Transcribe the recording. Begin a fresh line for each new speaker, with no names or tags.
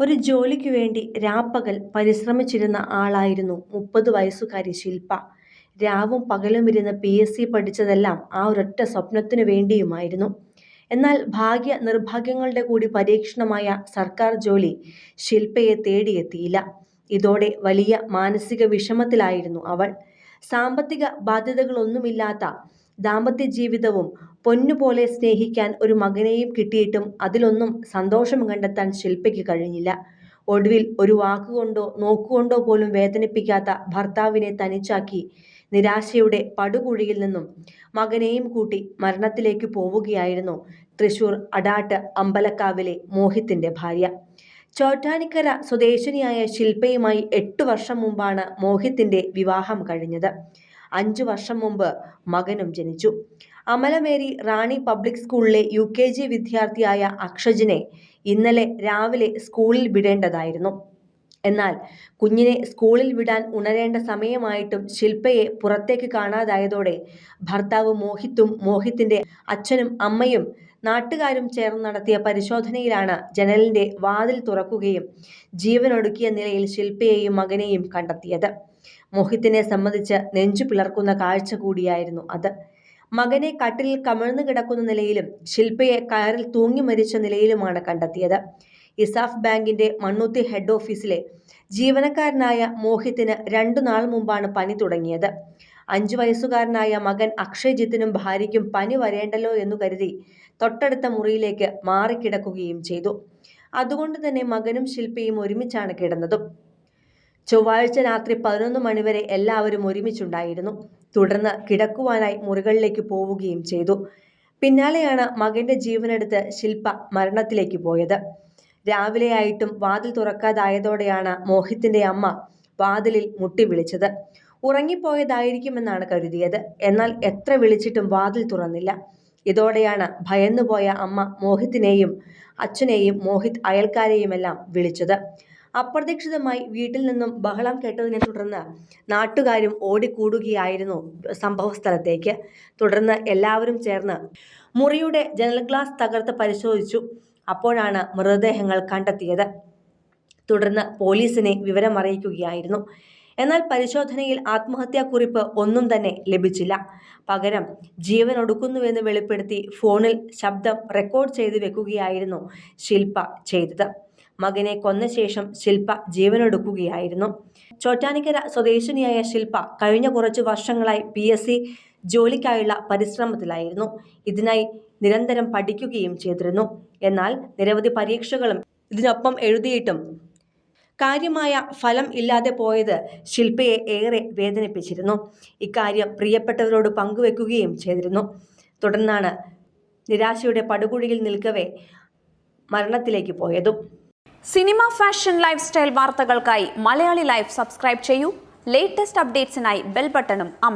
ഒരു ജോലിക്കു വേണ്ടി രാപ്പകൽ പരിശ്രമിച്ചിരുന്ന ആളായിരുന്നു മുപ്പത് വയസ്സുകാരി ശില്പ. രാവും പകലും ഇരുന്ന് പി. എസ്. സി പഠിച്ചതെല്ലാം ആ ഒരൊറ്റ സ്വപ്നത്തിനു വേണ്ടിയുമായിരുന്നു. എന്നാൽ ഭാഗ്യ നിർഭാഗ്യങ്ങളുടെ കൂടി പരീക്ഷണമായ സർക്കാർ ജോലി ശില്പയെ തേടിയെത്തിയില്ല. ഇതോടെ വലിയ മാനസിക വിഷമത്തിലായിരുന്നു അവൾ. സാമ്പത്തിക ബാധ്യതകളൊന്നുമില്ലാത്ത ദാമ്പത്യജീവിതവും പൊന്നുപോലെ സ്നേഹിക്കാൻ ഒരു മകനെയും കിട്ടിയിട്ടും അതിലൊന്നും സന്തോഷം കണ്ടെത്താൻ ശില്പയ്ക്ക് കഴിഞ്ഞില്ല. ഒടുവിൽ ഒരു വാക്കുകൊണ്ടോ നോക്കുകൊണ്ടോ പോലും വേദനിപ്പിക്കാത്ത ഭർത്താവിനെ തനിച്ചാക്കി നിരാശയുടെ പടുകുഴിയിൽ നിന്നും മകനെയും കൂട്ടി മരണത്തിലേക്ക് പോവുകയായിരുന്നു തൃശൂർ അടാട്ട് അമ്പലക്കാവിലെ മോഹിത്തിന്റെ ഭാര്യ. ചോറ്റാനിക്കര സ്വദേശിനിയായ ശില്പയുമായി എട്ടു വർഷം മുമ്പാണ് മോഹിത്തിന്റെ വിവാഹം കഴിഞ്ഞത്. അഞ്ചു വർഷം മുമ്പ് മകനും ജനിച്ചു. അമലമേരി റാണി പബ്ലിക് സ്കൂളിലെ യു. കെ. ജി. വിദ്യാർത്ഥിയായ അക്ഷജിനെ ഇന്നലെ രാവിലെ സ്കൂളിൽ വിടേണ്ടതായിരുന്നു. എന്നാൽ കുഞ്ഞിനെ സ്കൂളിൽ വിടാൻ ഉണരേണ്ട സമയമായിട്ടും ശില്പയെ പുറത്തേക്ക് കാണാതായതോടെ ഭർത്താവ് മോഹിത്തും മോഹിത്തിന്റെ അച്ഛനും അമ്മയും നാട്ടുകാരും ചേർന്ന് നടത്തിയ പരിശോധനയിലാണ് ജനലിന്റെ വാതിൽ തുറക്കുകയും ജീവനൊടുക്കിയ നിലയിൽ ശില്പയെയും മകനെയും കണ്ടെത്തിയത്. മോഹിത്തിനെ സംബന്ധിച്ച് നെഞ്ചു പിളർക്കുന്ന കാഴ്ച കൂടിയായിരുന്നു അത്. മകനെ കട്ടിലിൽ കമിഴ്ന്നു കിടക്കുന്ന നിലയിലും ശില്പയെ കയറിൽ തൂങ്ങി മരിച്ച നിലയിലുമാണ് കണ്ടെത്തിയത്. ഇസാഫ് ബാങ്കിന്റെ മണ്ണുത്തി ഹെഡ് ഓഫീസിലെ ജീവനക്കാരനായ മോഹിത്തിന് രണ്ടു നാൾ മുമ്പാണ് പനി തുടങ്ങിയത്. അഞ്ചു വയസ്സുകാരനായ മകൻ അക്ഷയ്ജിത്തിനും ഭാര്യയ്ക്കും പനി വരേണ്ടല്ലോ എന്നു കരുതി തൊട്ടടുത്ത മുറിയിലേക്ക് മാറിക്കിടക്കുകയും ചെയ്തു. അതുകൊണ്ട് തന്നെ മകനും ശില്പിയും ഒരുമിച്ചാണ് കിടന്നതും. ചൊവ്വാഴ്ച രാത്രി പതിനൊന്ന് മണിവരെ എല്ലാവരും ഒരുമിച്ചുണ്ടായിരുന്നു. തുടർന്ന് കിടക്കുവാനായി മുറികളിലേക്ക് പോവുകയും ചെയ്തു. പിന്നാലെയാണ് മകന്റെ ജീവനെടുത്ത് ശില്പ മരണത്തിലേക്ക് പോയത്. രാവിലെയായിട്ടും വാതിൽ തുറക്കാതായതോടെയാണ് മോഹിത്തിന്റെ അമ്മ വാതിലിൽ മുട്ടി വിളിച്ചത് ഉറങ്ങിപ്പോയതായിരിക്കുമെന്നാണ് കരുതിയത്. എന്നാൽ എത്ര വിളിച്ചിട്ടും വാതിൽ തുറന്നില്ല. ഇതോടെയാണ് ഭയന്നുപോയ അമ്മ മോഹിത്തിനെയും അച്ഛനെയും മോഹിത് അയൽക്കാരെയുമെല്ലാം വിളിച്ചത്. അപ്രതീക്ഷിതമായി വീട്ടിൽ നിന്നും ബഹളം കേട്ടതിനെ തുടർന്ന് നാട്ടുകാരും ഓടിക്കൂടുകയായിരുന്നു സംഭവസ്ഥലത്തേക്ക്. തുടർന്ന് എല്ലാവരും ചേർന്ന് മുറിയുടെ ജനൽ ഗ്ലാസ് തകർത്ത് പരിശോധിച്ചു. അപ്പോഴാണ് മൃതദേഹങ്ങൾ കണ്ടെത്തിയത്. തുടർന്ന് പോലീസിനെ വിവരമറിയിക്കുകയായിരുന്നു. എന്നാൽ പരിശോധനയിൽ ആത്മഹത്യാക്കുറിപ്പ് ഒന്നും തന്നെ ലഭിച്ചില്ല. പകരം ജീവൻ ഒടുക്കുന്നുവെന്ന് വെളിപ്പെടുത്തി ഫോണിൽ ശബ്ദം റെക്കോർഡ് ചെയ്തു വെക്കുകയായിരുന്നു ശില്പ ചെയ്തത്. മകനെ കൊന്ന ശേഷം ശില്പ ജീവനൊടുക്കുകയായിരുന്നു. ചോറ്റാനിക്കര സ്വദേശിനിയായ ശില്പ കഴിഞ്ഞ കുറച്ച് വർഷങ്ങളായി പി. എസ്. സി ജോലിക്കായുള്ള പരിശ്രമത്തിലായിരുന്നു. ഇതിനായി നിരന്തരം പഠിക്കുകയും ചെയ്തിരുന്നു. എന്നാൽ നിരവധി പരീക്ഷകളും ഇതിനൊപ്പം എഴുതിയിട്ടും കാര്യമായ ഫലം ഇല്ലാതെ പോയത് ശില്പയെ ഏറെ വേദനിപ്പിച്ചിരുന്നു. ഇക്കാര്യം പ്രിയപ്പെട്ടവരോട് പങ്കുവെക്കുകയും ചെയ്തിരുന്നു. തുടർന്നാണ് നിരാശയുടെ പടുകുഴിയിൽ നിൽക്കവേ മരണത്തിലേക്ക് പോയതും.
സിനിമ ഫാഷൻ ലൈഫ് സ്റ്റൈൽ വാർത്തകൾക്കായി മലയാളി ലൈഫ് സബ്സ്ക്രൈബ് ചെയ്യൂ ലേറ്റസ്റ്റ് അപ്ഡേറ്റ്സിനായി ബെൽ ബട്ടണും അമർത്തുക